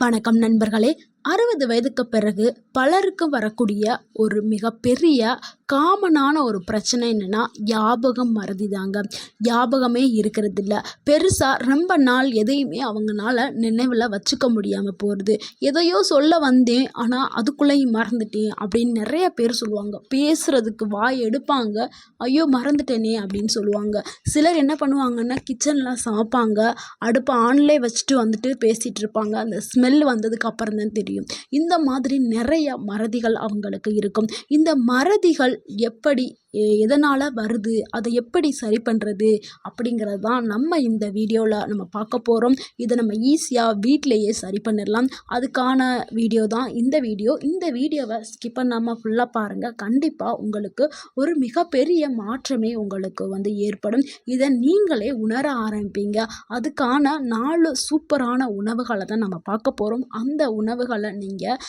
வணக்கம் நண்பர்களே. அறுபது வயதுக்கு பிறகு பலருக்கு வரக்கூடிய ஒரு மிகப்பெரிய காமனான ஒரு பிரச்சனை என்னென்னா ஞாபகம் மறதி தாங்க ஞாபகமே இருக்கிறது இல்லை பெருசாக ரொம்ப நாள் எதையுமே அவங்கனால நினைவில் வச்சுக்க முடியாமல் போகிறது எதையோ சொல்ல வந்தேன் ஆனால் அதுக்குள்ளேயும் மறந்துட்டேன் அப்படின்னு நிறைய பேர் சொல்லுவாங்க. பேசுகிறதுக்கு வாய் எடுப்பாங்க. ஐயோ மறந்துட்டேனே அப்படின்னு சொல்லுவாங்க. சிலர் என்ன பண்ணுவாங்கன்னா கிச்சனில் சமைப்பாங்க அடுப்பை ஆன்லே வச்சுட்டு வந்துட்டு பேசிகிட்டு இருப்பாங்க. அந்த ஸ்மெல் வந்ததுக்கு அப்புறம் தான் தெரியும். இந்த மாதிரி நிறைய மறதிகள் அவங்களுக்கு இருக்கும். இந்த மறதிகள் எப்படி எ- எதனால் வருது அதை எப்படி சரி பண்ணுறது அப்படிங்கிறது தான் நம்ம இந்த வீடியோவில் நம்ம பார்க்க போகிறோம் இதை நம்ம ஈஸியாக வீட்டிலையே சரி பண்ணிடலாம் அதுக்கான வீடியோ தான் இந்த வீடியோ. இந்த வீடியோவை ஸ்கிப் பண்ணாமல் ஃபுல்லாக பாருங்கள் கண்டிப்பாக உங்களுக்கு ஒரு மிகப்பெரிய மாற்றமே உங்களுக்கு வந்து ஏற்படும். இதை நீங்களே உணர ஆரம்பிப்பீங்க. அதுக்கான நாலு சூப்பரான உணவுகளை தான் நம்ம பார்க்க போகிறோம் அந்த உணவுகளை நீங்கள்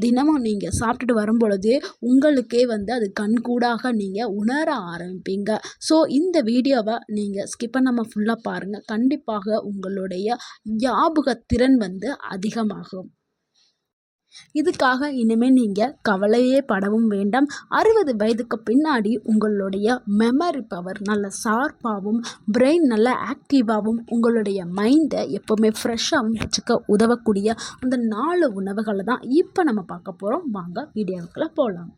தினமும் நீங்கள் சாப்பிட்டுட்டு வரும்பொழுது உங்களுக்கே வந்து அது கண் கண்கூடாக நீங்கள் உணர ஆரம்பிப்பீங்க. ஸோ இந்த வீடியோவை நீங்கள் ஸ்கிப் பண்ணாமல் ஃபுல்லாக பாருங்கள் கண்டிப்பாக உங்களுடைய ஞாபக திறன் வந்து அதிகமாகும். இதுக்காக இனிமேல் நீங்கள் கவலையே படவும் வேண்டாம். அறுபது வயதுக்கு பின்னாடி உங்களுடைய மெமரி பவர் நல்ல ஷார்ப்பாகவும் பிரெயின் நல்ல ஆக்டிவாகவும் உங்களுடைய மைண்டை எப்போவுமே ஃப்ரெஷ்ஷாகவும் வச்சுக்க உதவக்கூடிய அந்த நாலு உணவுகளை தான் இப்போ நம்ம பார்க்க போகிறோம் வாங்க வீடியோவுக்குள்ளே போகலாம்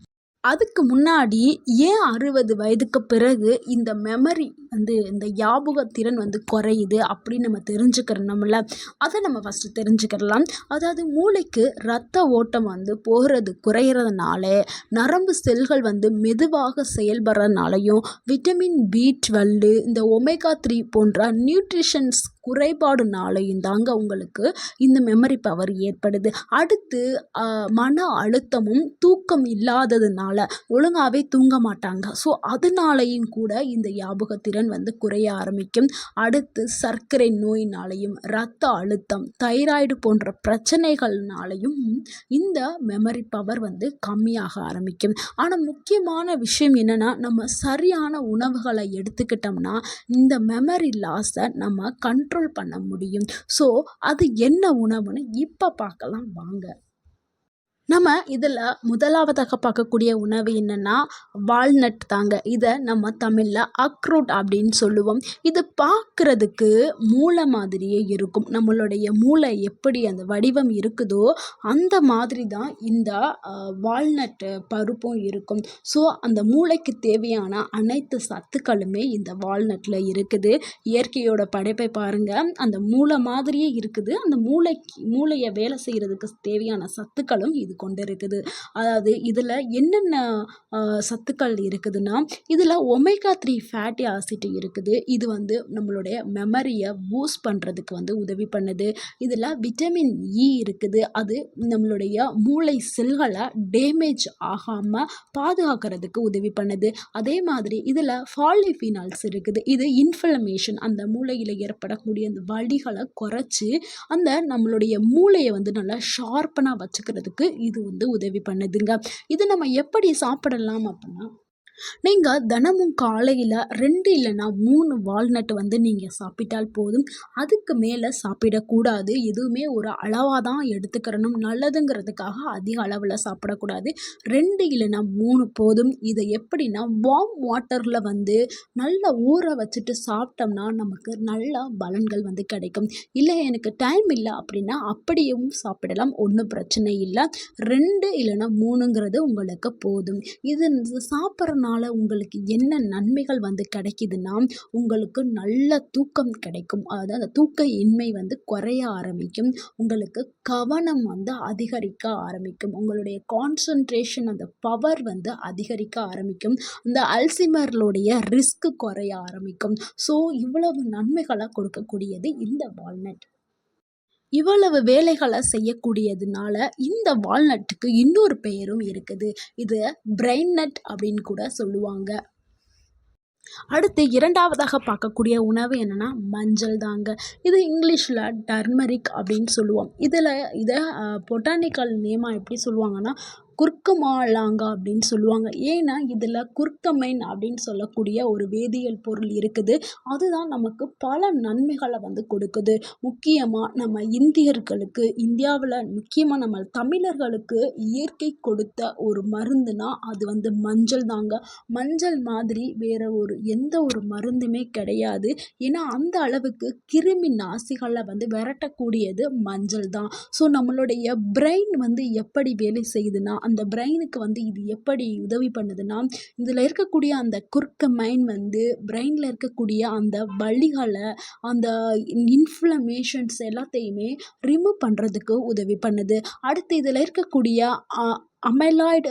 அதுக்கு முன்னாடி ஏன் அறுபது வயதுக்கு பிறகு இந்த மெமரி வந்து இந்த ஞாபக திறன் வந்து குறையுது அப்படின்னு நம்ம தெரிஞ்சுக்கிறோம்ல அதை நம்ம ஃபஸ்ட்டு தெரிஞ்சுக்கிடலாம் அதாவது மூளைக்கு ரத்த ஓட்டம் வந்து போகிறது குறையிறதுனால நரம்பு செல்கள் வந்து மெதுவாக செயல்படுறதுனாலையும் விட்டமின் பி டுவெல்லு இந்த ஒமேகா த்ரீ போன்ற நியூட்ரிஷன்ஸ் குறைபாடுனாலையும் தாங்க உங்களுக்கு இந்த மெமரி பவர் ஏற்படுது. அடுத்து மன அழுத்தமும் தூக்கம் இல்லாததுனால ஒழுங்காகவே தூங்க மாட்டாங்க. ஸோ அதனாலையும் கூட இந்த ஞாபகத்திறன் வந்து குறைய ஆரம்பிக்கும். அடுத்து சர்க்கரை நோயினாலையும் ரத்த அழுத்தம் தைராய்டு போன்ற பிரச்சனைகள்னாலையும் இந்த மெமரி பவர் வந்து கம்மியாக ஆரம்பிக்கும். ஆனால் முக்கியமான விஷயம் என்னென்னா நம்ம சரியான உணவுகளை எடுத்துக்கிட்டோம்னா இந்த மெமரி லாஸை நம்ம கண்ட்ரோல் பண்ண முடியும். ஸோ அது என்ன உணவுன்னு இப்போ பார்க்கலாம். வாங்க. நம்ம இதில் முதலாவதாக பார்க்கக்கூடிய உணவு என்னென்னா வால்நட் தாங்க. இதை நம்ம தமிழில் அக்ரூட் அப்படின்னு சொல்லுவோம். இது பார்க்குறதுக்கு மூளை மாதிரியே இருக்கும். நம்மளுடைய மூளை எப்படி அந்த வடிவம் இருக்குதோ அந்த மாதிரி தான் இந்த வால்நட் பருப்பும் இருக்கும். ஸோ அந்த மூளைக்கு தேவையான அனைத்து சத்துக்களுமே இந்த வால்நட்டில் இருக்குது. இயற்கையோட படைப்பை பாருங்கள் அந்த மூளை மாதிரியே இருக்குது. அந்த மூளைக்கு மூளையை வேலை செய்கிறதுக்கு தேவையான சத்துக்களும் இது கொண்டு இருக்குது அதாவது இதில் என்னென்ன சத்துக்கள் இருக்குதுன்னா இதில் ஒமேகா த்ரீ ஃபேட்டி ஆசிட் இருக்குது. இது வந்து நம்மளுடைய மெமரியை பூஸ்ட் பண்ணுறதுக்கு வந்து உதவி பண்ணுது. இதில் விட்டமின் இ இருக்குது. அது நம்மளுடைய மூளை செல்களை டேமேஜ் ஆகாமல் பாதுகாக்கிறதுக்கு உதவி பண்ணுது. அதே மாதிரி இதில் ஃபாலிஃபினால்ஸ் இருக்குது. இது இன்ஃப்ளமேஷன் அந்த மூளையில் ஏற்படக்கூடிய அந்த வலிகளை குறைச்சி அந்த நம்மளுடைய மூளையை வந்து நல்லா ஷார்ப்பனாக வச்சுக்கிறதுக்கு இது வந்து உதவி பண்ணுதுங்க. இது நம்ம எப்படி சாப்பிடலாம் அப்படின்னா நீங்கள் தினமும் காலையில் ரெண்டு இல்லைன்னா மூணு வால்நட் வந்து நீங்கள் சாப்பிட்டால் போதும். அதுக்கு மேலே சாப்பிடக்கூடாது. எதுவுமே ஒரு அளவாக தான் எடுத்துக்கிறணும். நல்லதுங்கிறதுக்காக அதிக அளவில் சாப்பிடக்கூடாது. ரெண்டு இல்லைன்னா மூணு போதும். இதை எப்படின்னா வார்ம் வாட்டரில் வந்து நல்லா ஊற வச்சுட்டு சாப்பிட்டோம்னா நமக்கு நல்ல பலன்கள் வந்து கிடைக்கும். இல்லை எனக்கு டைம் இல்லை அப்படின்னா அப்படியும் சாப்பிடலாம். ஒன்றும் பிரச்சனை இல்லை. ரெண்டு இல்லைன்னா மூணுங்கிறது உங்களுக்கு போதும். இது சாப்பிட்றனால உங்களுக்கு என்ன நன்மைகள் வந்து கிடைக்குதுன்னா உங்களுக்கு நல்ல தூக்கம் கிடைக்கும். அதாவது அந்த தூக்க இன்மை வந்து குறைய ஆரம்பிக்கும். உங்களுக்கு கவனம் வந்து அதிகரிக்க ஆரம்பிக்கும். உங்களுடைய கான்சன்ட்ரேஷன் அந்த பவர் வந்து அதிகரிக்க ஆரம்பிக்கும். இந்த அல்சிமர்களுடைய ரிஸ்க் குறைய ஆரம்பிக்கும். ஸோ இவ்வளவு நன்மைகளாக கொடுக்கக்கூடியது இந்த வால்நட். இவ்வளவு வேலைகளை செய்யக்கூடியதுனால இந்த வால்நட்டுக்கு இன்னொரு பெயரும் இருக்குது. இது பிரெயின் நட் அப்படின்னு கூட சொல்லுவாங்க. அடுத்து இரண்டாவதாக பார்க்கக்கூடிய உணவு என்னென்னா மஞ்சள் தாங்க. இது இங்கிலீஷில் டர்மரிக் அப்படின்னு சொல்லுவோம். இதில் இதை பொட்டானிக்கல் நேமாக எப்படி சொல்லுவாங்கன்னா குர்க்கமாலாங்கா அப்படின்னு சொல்லுவாங்க. ஏன்னா இதில் குர்க்கமைன் அப்படின்னு சொல்லக்கூடிய ஒரு வேதியியல் பொருள் இருக்குது. அதுதான் நமக்கு பல நன்மைகளை வந்து கொடுக்குது. முக்கியமாக நம்ம இந்தியர்களுக்கு இந்தியாவில் முக்கியமாக நம்ம தமிழர்களுக்கு இயற்கை கொடுத்த ஒரு மருந்துனா அது வந்து மஞ்சள் தாங்க. மஞ்சள் மாதிரி வேறு ஒரு எந்த ஒரு மருந்துமே கிடையாது. ஏன்னா அந்த அளவுக்கு கிருமி நாசிகளை வந்து விரட்டக்கூடியது மஞ்சள் தான். ஸோ நம்மளுடைய பிரெயின் வந்து எப்படி வேலை செய்யுதுன்னா அந்த பிரெயினுக்கு வந்து இது எப்படி உதவி பண்ணுதுன்னா இதில் இருக்கக்கூடிய அந்த குறுக்க மைண்ட் வந்து பிரெயினில் இருக்கக்கூடிய அந்த வலிகளை அந்த இன்ஃப்ளமேஷன்ஸ் எல்லாத்தையுமே ரிமூவ் பண்ணுறதுக்கு உதவி பண்ணுது. அடுத்து இதில் இருக்கக்கூடிய அமைலாய்டு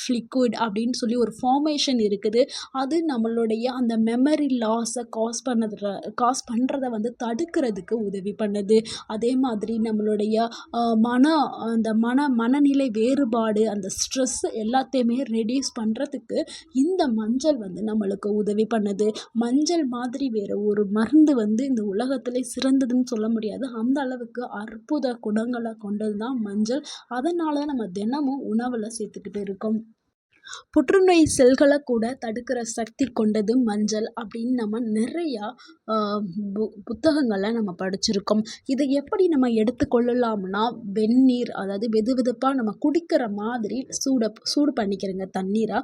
ஃப்ளிக்விட் uh, அப்படின்னு சொல்லி ஒரு ஃபார்மேஷன் இருக்குது. அது நம்மளுடைய அந்த மெமரி லாஸை காஸ் பண்ணதில் காஸ் பண்ணுறத வந்து தடுக்கிறதுக்கு உதவி பண்ணுது. அதே மாதிரி நம்மளுடைய மன அந்த மன மனநிலை வேறுபாடு அந்த ஸ்ட்ரெஸ் எல்லாத்தையுமே ரெடியூஸ் பண்ணுறதுக்கு இந்த மஞ்சள் வந்து நம்மளுக்கு உதவி பண்ணுது. மஞ்சள் மாதிரி வேறு ஒரு மருந்து வந்து இந்த உலகத்திலே சிறந்ததுன்னு சொல்ல முடியாது. அந்த அளவுக்கு அற்புத குணங்களை கொண்டது தான் மஞ்சள். அதனால் நம்ம தினமும் உணவு உணவில் சேர்த்துக்கிட்டு இருக்கோம். புற்றுநோய் செல்களை கூட தடுக்கிற சக்தி கொண்டது மஞ்சள் அப்படின்னு நம்ம நிறையா பு புத்தகங்களை நம்ம படிச்சிருக்கோம். இதை எப்படி நம்ம எடுத்துக்கொள்ளலாம்னா வெந்நீர் அதாவது வெது வெதுப்பாக நம்ம குடிக்கிற மாதிரி சூட சூடு பண்ணிக்கிறங்க தண்ணீரை.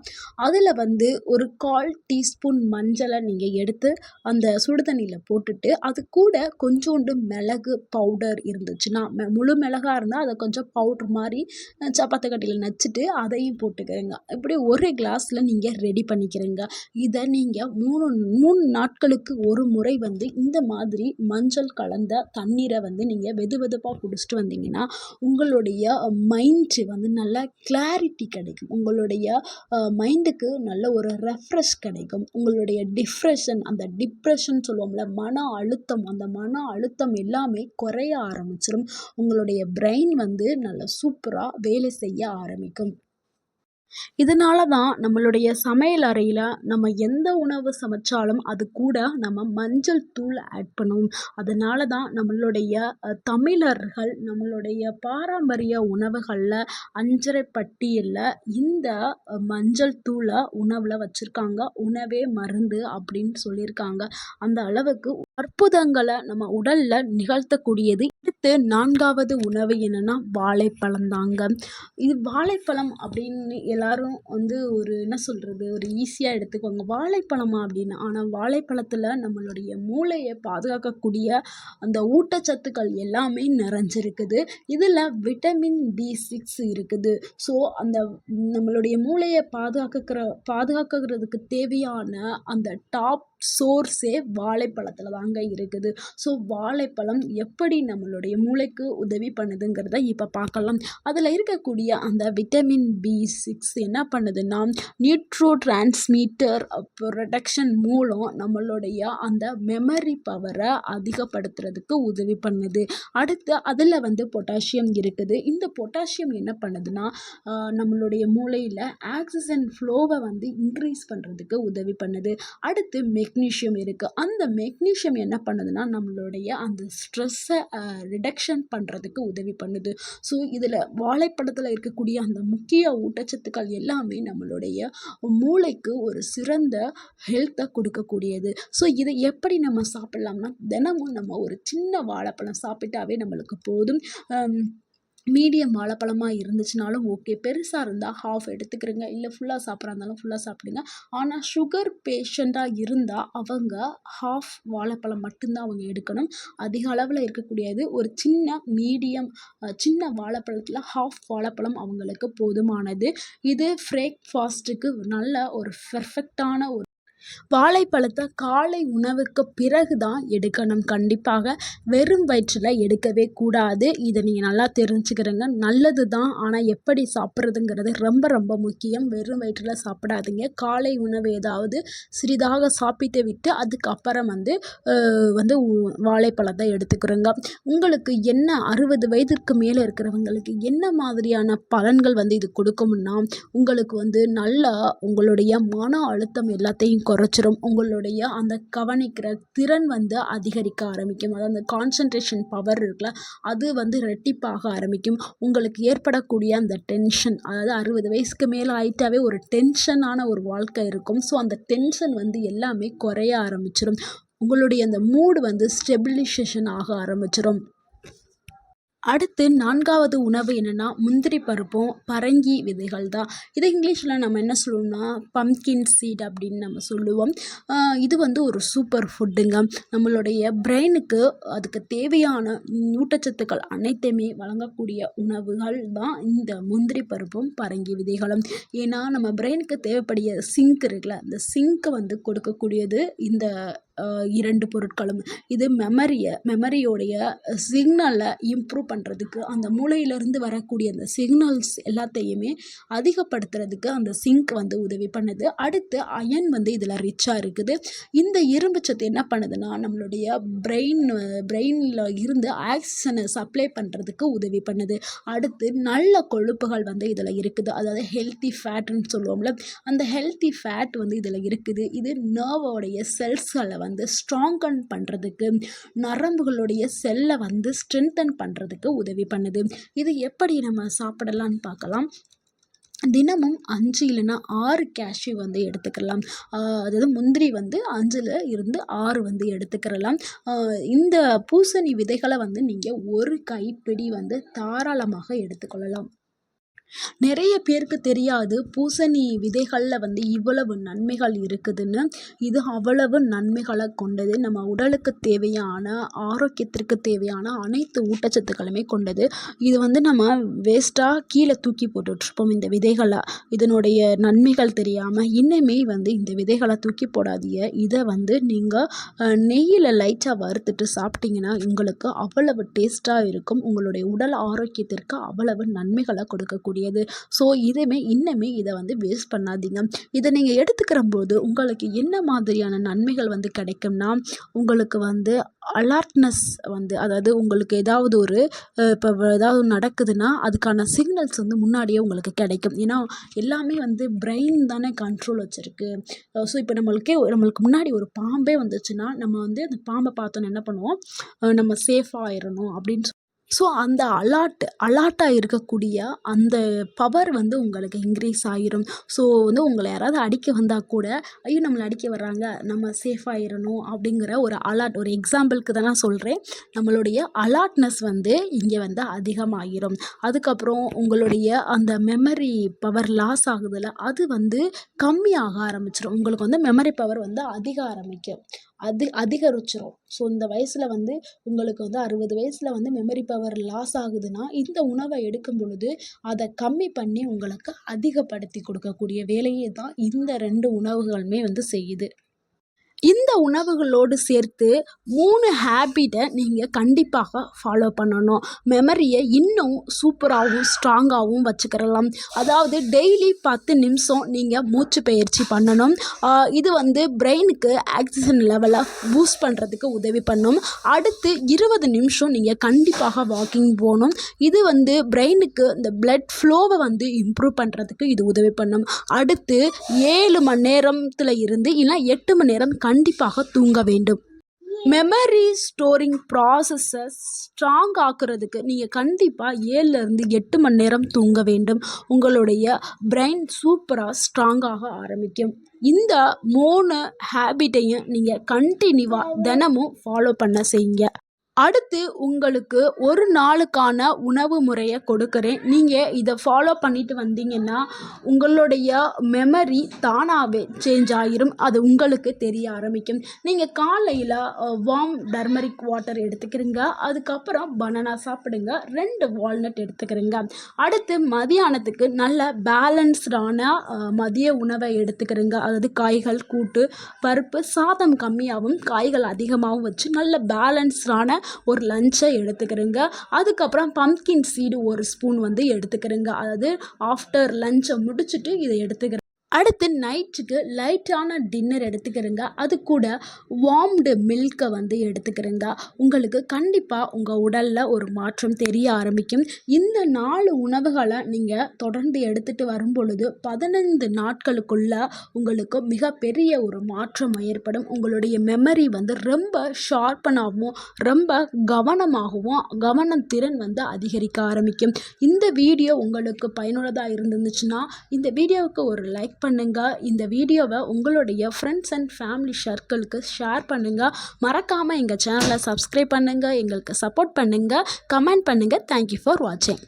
அதில் வந்து ஒரு கால் டீஸ்பூன் மஞ்சளை நீங்கள் எடுத்து அந்த சுடு தண்ணியில் போட்டுட்டு அது கூட கொஞ்சோண்டு மிளகு பவுடர் இருந்துச்சுன்னா மெ முழு மிளகா இருந்தால் அதை கொஞ்சம் பவுட்ரு மாதிரி சப்பாத்தி கட்டியில் நச்சுட்டு அதையும் போட்டுக்கிறேங்க இப்படி ஒரு கிளாஸில் நீங்கள் ரெடி பண்ணிக்கிறீங்க. இதை நீங்கள் மூணு மூணு நாட்களுக்கு ஒரு முறை வந்து இந்த மாதிரி மஞ்சள் கலந்த தண்ணீரை வந்து நீங்கள் வெது வெதுப்பாக குடிச்சிட்டு வந்தீங்கன்னா உங்களுடைய மைண்டு வந்து நல்ல கிளாரிட்டி கிடைக்கும். உங்களுடைய மைண்டுக்கு நல்ல ஒரு ரெஃப்ரெஷ் கிடைக்கும். உங்களுடைய டிப்ரெஷன் அந்த டிப்ரெஷன் சொல்லுவோம்ல மன அழுத்தம் அந்த மன அழுத்தம் எல்லாமே குறைய ஆரம்பிச்சிடும் உங்களுடைய பிரெயின் வந்து நல்ல சூப்பராக வேலை செய்ய ஆரம்பிக்கும். இதனால தான் நம்மளுடைய சமையல் அறையில் நம்ம எந்த உணவு சமைச்சாலும் அது கூட நம்ம மஞ்சள் தூள் ஆட் பண்ணுவோம். அதனால தான் நம்மளுடைய தமிழர்கள் நம்மளுடைய பாரம்பரிய உணவுகளில் அஞ்சரை பட்டியலில் இந்த மஞ்சள் தூளை உணவில் வச்சுருக்காங்க. உணவே மருந்து அப்படின்னு சொல்லியிருக்காங்க. அந்த அளவுக்கு அற்புதங்களை நம்ம உடலில் நிகழ்த்தக்கூடியது. அடுத்து நான்காவது உணவு என்னென்னா வாழைப்பழம் தாங்க. இது வாழைப்பழம் அப்படின்னு எல்லாரும் வந்து ஒரு என்ன சொல்கிறது ஒரு ஈஸியாக எடுத்துக்குவாங்க. வாழைப்பழமா அப்படின்னு. ஆனால் வாழைப்பழத்தில் நம்மளுடைய மூளையை பாதுகாக்கக்கூடிய அந்த ஊட்டச்சத்துக்கள் எல்லாமே நிறைஞ்சிருக்குது. இதில் விட்டமின் பி சிக்ஸ் இருக்குது. ஸோ அந்த நம்மளுடைய மூளையை பாதுகாக்கிற பாதுகாக்கிறதுக்கு தேவையான அந்த டாப் சோர்ஸே வாழைப்பழத்தில் தாங்க இருக்குது. ஸோ வாழைப்பழம் எப்படி நம்மளுடைய மூளைக்கு உதவி பண்ணுதுங்கிறத இப்போ பார்க்கலாம் அதில் இருக்கக்கூடிய அந்த விட்டமின் பி சிக்ஸ் என்ன பண்ணுதுன்னா நியூட்ரோ டிரான்ஸ்மீட்டர் ப்ரொடக்ஷன் மூலம் நம்மளுடைய அந்த மெமரி பவரை அதிகப்படுத்துறதுக்கு உதவி பண்ணுது. அடுத்து அதில் வந்து பொட்டாசியம் இருக்குது. இந்த பொட்டாசியம் என்ன பண்ணுதுன்னா நம்மளுடைய மூளையில் ஆக்சிஜன் ஃப்ளோவை வந்து இன்க்ரீஸ் பண்ணுறதுக்கு உதவி பண்ணுது. அடுத்து மெக் மெக்னீஷியம் இருக்குது அந்த மெக்னீஷியம் என்ன பண்ணுதுன்னா நம்மளுடைய அந்த ஸ்ட்ரெஸ்ஸை ரிடக்ஷன் பண்ணுறதுக்கு உதவி பண்ணுது. ஸோ இதில் வாழைப்பழத்தில் இருக்கக்கூடிய அந்த முக்கிய ஊட்டச்சத்துக்கள் எல்லாமே நம்மளுடைய மூளைக்கு ஒரு சிறந்த ஹெல்த்தை கொடுக்கக்கூடியது. ஸோ இதை எப்படி நம்ம சாப்பிட்லாம்னா தினமும் நம்ம ஒரு சின்ன வாழைப்பழம் சாப்பிட்டாவே நம்மளுக்கு போதும். மீடியம் வாழைப்பழமாக இருந்துச்சுனாலும் ஓகே பெருசாக இருந்தால் ஹாஃப் எடுத்துக்கிறங்க. இல்லை ஃபுல்லாக சாப்பிட்றா இருந்தாலும் ஃபுல்லாக சாப்பிடுங்க. ஆனால் சுகர் பேஷண்ட்டாக இருந்தால் அவங்க ஹாஃப் வாழைப்பழம் மட்டும்தான் அவங்க எடுக்கணும். அதிக அளவில் இருக்கக்கூடியது ஒரு சின்ன மீடியம் சின்ன வாழைப்பழத்தில் ஹாஃப் வாழைப்பழம் அவங்களுக்கு போதுமானது. இது ஃப்ரேக்ஃபாஸ்ட்டுக்கு நல்ல ஒரு பெர்ஃபெக்டான ஒரு வாழைப்பழத்தை காலை உணவுக்கு பிறகு தான் எடுக்கணும். கண்டிப்பாக வெறும் வயிற்றில் எடுக்கவே கூடாது. இதை நீங்கள் நல்லா தெரிஞ்சுக்கிறங்க. நல்லது தான் ஆனால் எப்படி சாப்பிட்றதுங்கிறது ரொம்ப ரொம்ப முக்கியம். வெறும் வயிற்றில் சாப்பிடாதீங்க. காலை உணவு ஏதாவது சிறிதாக சாப்பிட்டு விட்டு அதுக்கப்புறம் வந்து வந்து வாழைப்பழத்தை எடுத்துக்கிறோங்க. உங்களுக்கு என்ன அறுபது வயதிற்கு மேலே இருக்கிறவங்களுக்கு என்ன மாதிரியான பலன்கள் வந்து இது கொடுக்கும்னா உங்களுக்கு வந்து நல்லா உங்களுடைய மன அழுத்தம் எல்லாத்தையும் குறைச்சிரும். உங்களுடைய அந்த கவனிக்கிற திறன் வந்து அதிகரிக்க ஆரம்பிக்கும். அதாவது அந்த கான்சன்ட்ரேஷன் பவர் இருக்குல்ல அது வந்து ரெட்டிப்பாக ஆரம்பிக்கும். உங்களுக்கு ஏற்படக்கூடிய அந்த டென்ஷன் அதாவது அறுபது வயசுக்கு மேலே ஆயிட்டாவே ஒரு டென்ஷனான ஒரு வாழ்க்கை இருக்கும். ஸோ அந்த டென்ஷன் வந்து எல்லாமே குறைய ஆரம்பிச்சிடும் உங்களுடைய அந்த மூடு வந்து ஸ்டெபிலைசேஷன் ஆக ஆரம்பிச்சிடும் அடுத்து நான்காவது உணவு என்னென்னா முந்திரி பருப்பும் பரங்கி விதைகள் தான் இதை இங்கிலீஷில் நம்ம என்ன சொல்லுவோம்னா பம்கின் சீட் அப்படின்னு நம்ம சொல்லுவோம். இது வந்து ஒரு சூப்பர் ஃபுட்டுங்க நம்மளுடைய பிரெயினுக்கு அதுக்கு தேவையான ஊட்டச்சத்துக்கள் அனைத்தையுமே வழங்கக்கூடிய உணவுகள் தான் இந்த முந்திரி பருப்பும் பரங்கி விதைகளும். ஏன்னா நம்ம பிரெயினுக்கு தேவைப்படிய சிங்க் இருக்குல்ல அந்த சிங்க்கை வந்து கொடுக்கக்கூடியது இந்த இரண்டு பொருட்களும். இது மெமரியை மெமரியோடைய சிக்னலை இம்ப்ரூவ் பண்ணுறதுக்கு அந்த மூளையிலேருந்து வரக்கூடிய அந்த சிக்னல்ஸ் எல்லாத்தையுமே அதிகப்படுத்துறதுக்கு அந்த சிங்க் வந்து உதவி பண்ணுது. அடுத்து அயன் வந்து இதில் ரிச்சாக இருக்குது. இந்த இரும்பு சத்து என்ன பண்ணுதுன்னா நம்மளுடைய பிரெயின் பிரெயினில் இருந்து ஆக்சிஜனை சப்ளை பண்ணுறதுக்கு உதவி பண்ணுது. அடுத்து நல்ல கொழுப்புகள் வந்து இதில் இருக்குது. அதாவது ஹெல்த்தி ஃபேட்டுன்னு சொல்லுவோம்ல அந்த ஹெல்த்தி ஃபேட் வந்து இதில் இருக்குது. இது நர்வோடைய செல்ஸ்களை வந்து ஸ்ட்ராங்கன் பண்ணுறதுக்கு நரம்புகளுடைய செல்லை வந்து ஸ்ட்ரென்தன் பண்ணுறதுக்கு உதவி பண்ணுது. இது எப்படி நம்ம சாப்பிடலான்னு பார்க்கலாம். தினமும் அஞ்சு இல்லைன்னா ஆறு கேஷ்யூ வந்து எடுத்துக்கலாம். அதாவது முந்திரி வந்து அஞ்சில் இருந்து ஆறு வந்து எடுத்துக்கிறலாம். இந்த பூசணி விதைகளை வந்து நீங்கள் ஒரு கைப்பிடி வந்து தாராளமாக எடுத்துக்கொள்ளலாம். நிறைய பேருக்கு தெரியாது பூசணி விதைகளில் வந்து இவ்வளவு நன்மைகள் இருக்குதுன்னு. இது அவ்வளவு நன்மைகளை கொண்டது. நம்ம உடலுக்கு தேவையான ஆரோக்கியத்திற்கு தேவையான அனைத்து ஊட்டச்சத்துக்களுமே கொண்டது. இது வந்து நம்ம வேஸ்ட்டாக கீழே தூக்கி போட்டுட்ருப்போம் இந்த விதைகளை. இதனுடைய நன்மைகள் தெரியாமல் இன்னுமே வந்து இந்த விதைகளை தூக்கி போடாதீங்க. இதை வந்து நீங்கள் நெய்யில் லைட்டாக வறுத்துட்டு சாப்பிட்டீங்கன்னா உங்களுக்கு அவ்வளவு டேஸ்ட்டாக இருக்கும். உங்களுடைய உடல் ஆரோக்கியத்திற்கு அவ்வளவு நன்மைகளை கொடுக்கக்கூடிய கூடியது ஸோ இதுவுமே இன்னுமே இதை வந்து வேஸ்ட் பண்ணாதீங்க. இதை நீங்கள் எடுத்துக்கிற போது உங்களுக்கு என்ன மாதிரியான நன்மைகள் வந்து கிடைக்கும்னா உங்களுக்கு வந்து அலர்ட்னஸ் வந்து அதாவது உங்களுக்கு ஏதாவது ஒரு இப்போ ஏதாவது நடக்குதுன்னா அதுக்கான சிக்னல்ஸ் வந்து முன்னாடியே உங்களுக்கு கிடைக்கும். ஏன்னா எல்லாமே வந்து பிரெயின் தானே கண்ட்ரோல் வச்சுருக்கு. ஸோ இப்போ நம்மளுக்கே நம்மளுக்கு முன்னாடி ஒரு பாம்பே வந்துச்சுன்னா நம்ம வந்து அந்த பாம்பை பார்த்தோன்னு என்ன பண்ணுவோம்? நம்ம சேஃபாக ஆயிடணும் அப்படின்னு ஸோ அந்த அலாட் அலாட்டாக இருக்கக்கூடிய அந்த பவர் வந்து உங்களுக்கு இன்க்ரீஸ் ஆகிரும் ஸோ வந்து உங்களை யாராவது அடிக்க வந்தால் கூட ஐயோ நம்மளை அடிக்க வர்றாங்க. நம்ம சேஃபாகிடணும் அப்படிங்கிற ஒரு அலாட் ஒரு எக்ஸாம்பிளுக்கு தான் நான் சொல்கிறேன் நம்மளுடைய அலாட்னஸ் வந்து இங்கே வந்து அதிகமாகிரும் அதுக்கப்புறம் உங்களுடைய அந்த மெமரி பவர் லாஸ் ஆகுதில்ல அது வந்து கம்மியாக ஆரம்பிச்சிடும் உங்களுக்கு வந்து மெமரி பவர் வந்து அதிக ஆரம்பிக்கும். அது அதிகரிச்சிரும். ஸோ இந்த வயசில் வந்து உங்களுக்கு வந்து அறுபது வயசில் வந்து மெமரி பவர் லாஸ் ஆகுதுன்னா இந்த உணவை எடுக்கும் பொழுது அதை கம்மி பண்ணி உங்களுக்கு அதிகப்படுத்தி கொடுக்கக்கூடிய வேலையை தான் இந்த ரெண்டு உணவுகளுமே வந்து செய்யுது. இந்த உணவுகளோடு சேர்த்து மூணு ஹேபிட்டை நீங்கள் கண்டிப்பாக ஃபாலோ பண்ணணும். மெமரியை இன்னும் சூப்பராகவும் ஸ்ட்ராங்காகவும் வச்சுக்கிறலாம் அதாவது டெய்லி பத்து நிமிஷம் நீங்கள் மூச்சு பயிற்சி பண்ணணும். இது வந்து பிரெயினுக்கு ஆக்சிஜன் லெவலை பூஸ்ட் பண்ணுறதுக்கு உதவி பண்ணும். அடுத்து இருபது நிமிஷம் நீங்கள் கண்டிப்பாக வாக்கிங் போகணும். இது வந்து பிரெயினுக்கு இந்த பிளட் ஃப்ளோவை வந்து இம்ப்ரூவ் பண்ணுறதுக்கு இது உதவி பண்ணும். அடுத்து ஏழு மணி நேரத்தில் இருந்து இல்லை எட்டு மணி நேரம் கண்டிப்பாக தூங்க வேண்டும். மெமரி ஸ்டோரிங் ப்ராசஸை ஸ்ட்ராங் ஆக்குறதுக்கு நீங்கள் கண்டிப்பாக ஏழுலேருந்து எட்டு மணி நேரம் தூங்க வேண்டும். உங்களுடைய பிரெயின் சூப்பராக ஸ்ட்ராங்காக ஆரம்பிக்கும். இந்த மூணு ஹேபிட்டையும் நீங்கள் கண்டினியூவாக தினமும் ஃபாலோ பண்ண செய்யுங்க. அடுத்து உங்களுக்கு ஒரு நாளுக்கான உணவு முறையை கொடுக்குறேன். நீங்கள் இதை ஃபாலோ பண்ணிட்டு வந்தீங்கன்னா உங்களுடைய மெமரி தானாகவே சேஞ்ச் ஆகிரும் அது உங்களுக்கு தெரிய ஆரம்பிக்கும். நீங்கள் காலையில் வார்ம் டர்மரிக் வாட்டர் எடுத்துக்கிறீங்க. அதுக்கப்புறம் பனானா சாப்பிடுங்க. ரெண்டு வால்நட் எடுத்துக்கிறீங்க. அடுத்து மதியானத்துக்கு நல்ல பேலன்ஸ்டான மதிய உணவை எடுத்துக்கிறீங்க. அதாவது காய்கள் கூட்டு பருப்பு சாதம் கம்மியாகவும் காய்கள் அதிகமாகவும் வச்சு நல்ல பேலன்ஸ்டான ஒரு லஞ்சை எடுத்துக்கிறேங்க. அதுக்கப்புறம் பம்கின் சீடு ஒரு ஸ்பூன் வந்து எடுத்துக்கிறேங்க. அதாவது ஆஃப்டர் லஞ்சை முடிச்சுட்டு இதை எடுத்துக்கிறேன். அடுத்து நைட்டுக்கு லைட்டான டின்னர் எடுத்துக்கிறேங்க. அது கூட வார்ம்டு மில்கை வந்து எடுத்துக்கிறேங்க. உங்களுக்கு கண்டிப்பாக உங்கள் உடலில் ஒரு மாற்றம் தெரிய ஆரம்பிக்கும். இந்த நாலு உணவுகளை நீங்கள் தொடர்ந்து எடுத்துகிட்டு வரும் பொழுது பதினைந்து நாட்களுக்குள்ள உங்களுக்கு மிகப்பெரிய ஒரு மாற்றம் ஏற்படும். உங்களுடைய மெமரி வந்து ரொம்ப ஷார்ப்பனாகவும் ரொம்ப கவனமாகவும் கவனத்திறன் வந்து அதிகரிக்க ஆரம்பிக்கும். இந்த வீடியோ உங்களுக்கு பயனுள்ளதாக இருந்துச்சுன்னா இந்த வீடியோவுக்கு ஒரு லைக் பண்ணுங்கள் இந்த வீடியோவை உங்களுடைய ஃப்ரெண்ட்ஸ் அண்ட் ஃபேமிலி சர்க்கிளுக்கு ஷேர் பண்ணுங்கள் மறக்காமல் எங்கள் சேனலை சப்ஸ்கிரைப் பண்ணுங்கள் எங்களுக்கு சப்போர்ட் பண்ணுங்கள் கமெண்ட் பண்ணுங்கள் தேங்க்யூ ஃபார் வாட்சிங்